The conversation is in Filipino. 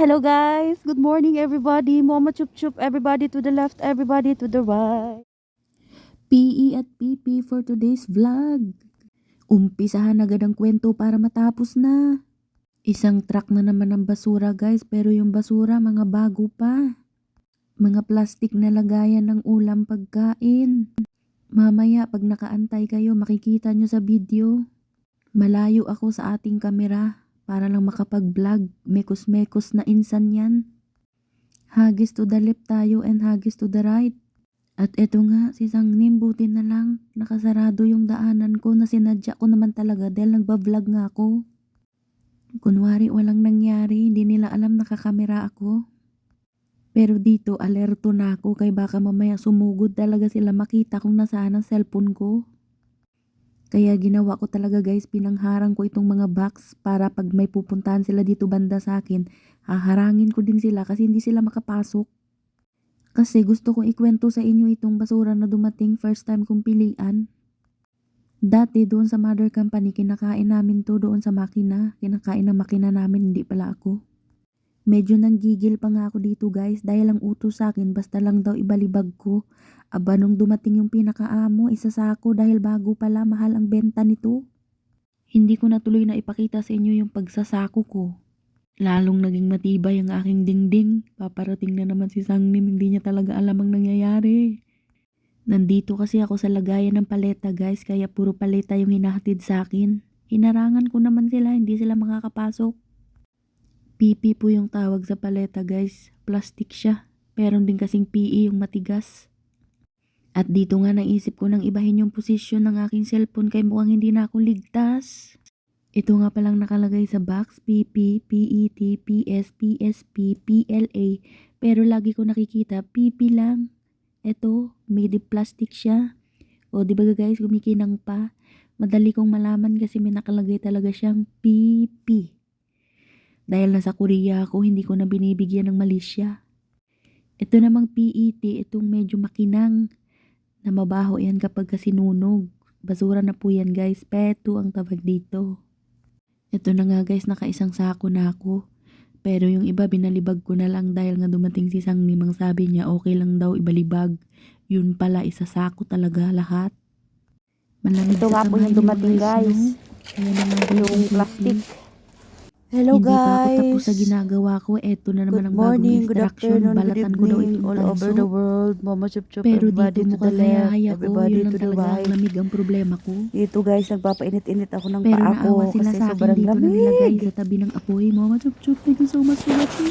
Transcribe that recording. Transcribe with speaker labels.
Speaker 1: Hello guys, good morning everybody. Mama chup chup, everybody to the left, everybody to the right. PE at PP for today's vlog. Umpisahan agad ang kwento para matapos na. Isang truck na naman ng basura guys, pero yung basura mga bago pa. Mga plastic na lagayan ng ulam pagkain. Mamaya pag nakaantay kayo makikita nyo sa video. Malayo ako sa ating kamera para lang makapag-vlog. Mekos-mekos na insan yan. Hagis to the left tayo and hagis to the right. At eto nga, si Sangnim buti na lang. Nakasarado yung daanan ko na sinadya ko naman talaga dahil nagbablog nga ako. Kunwari walang nangyari, hindi nila alam nakakamera ako. Pero dito, alerto na ako kay baka mamaya sumugod talaga sila makita kung nasaan ang cellphone ko. Kaya ginawa ko talaga guys, pinangharang ko itong mga box para pag may pupuntahan sila dito banda sa akin, haharangin ko din sila kasi hindi sila makapasok. Kasi gusto kong ikwento sa inyo itong basura na dumating first time kong pilian. Dati doon sa mother company, kinakain namin to doon sa makina. Kinakain ng makina namin, hindi pala ako. Medyo nanggigil pa nga ako dito guys dahil ang utos sa akin basta lang daw ibalibag ko. Aba nung dumating yung pinakaamo, isa sa ako dahil bago pala mahal ang benta nito. Hindi ko natuloy na ipakita sa inyo yung pagsasako ko. Lalong naging matibay ang aking dingding. Paparating na naman si Sangnim, hindi niya talaga alam ang nangyayari. Nandito kasi ako sa lagayan ng paleta guys, kaya puro paleta yung hinahatid sa akin. Hinarangan ko naman sila, hindi sila makakapasok. PP po yung tawag sa paleta guys. Plastic siya. Meron din kasing PE yung matigas. At dito nga naisip ko nang ibahin yung posisyon ng aking cellphone kay mukhang hindi na ako ligtas. Ito nga palang nakalagay sa box, PP, PET, PS, PSP, PLA, pero lagi ko nakikita PP lang. Ito, made of plastic siya. O di ba guys, gumikinang pa. Madali kong malaman kasi may nakalagay talaga siyang PP. Dahil nasa Korea ako, hindi ko na binibigyan ng Malaysia. Ito namang PET, itong medyo makinang na mabaho yan kapag kasinunog. Basura na po yan guys, peto ang tawag dito. Ito na nga guys, nakaisang sako na ako. Pero yung iba binalibag ko na lang dahil nga dumating si Sang Nimang sabi niya okay lang daw ibalibag. Yun pala, isa sako talaga lahat. Malamig
Speaker 2: Ito nga po yung dumating, guys.
Speaker 1: no? Kaya na nga
Speaker 2: Yung
Speaker 1: guys,
Speaker 2: plastic.
Speaker 1: Hindi
Speaker 2: Hello
Speaker 1: pa ako
Speaker 2: guys.
Speaker 1: tapos sa ginagawa ko. Eto na naman
Speaker 2: Good
Speaker 1: ang
Speaker 2: morning,
Speaker 1: bagong
Speaker 2: good
Speaker 1: instruction. Balatan ko daw itong
Speaker 2: all over the world. Mama chup chup,
Speaker 1: Pero
Speaker 2: everybody
Speaker 1: dito
Speaker 2: to the left,
Speaker 1: ko.
Speaker 2: everybody
Speaker 1: Yun
Speaker 2: to the right.
Speaker 1: lamig ang problema ko.
Speaker 2: Dito guys, nagpapainit-init ako ng
Speaker 1: Pero
Speaker 2: paa ko
Speaker 1: naawa sila
Speaker 2: kasi
Speaker 1: sa akin dito na nilagay
Speaker 2: lamig.
Speaker 1: sa tabi ng apoy. Mama chup chup, thank you so much for watching.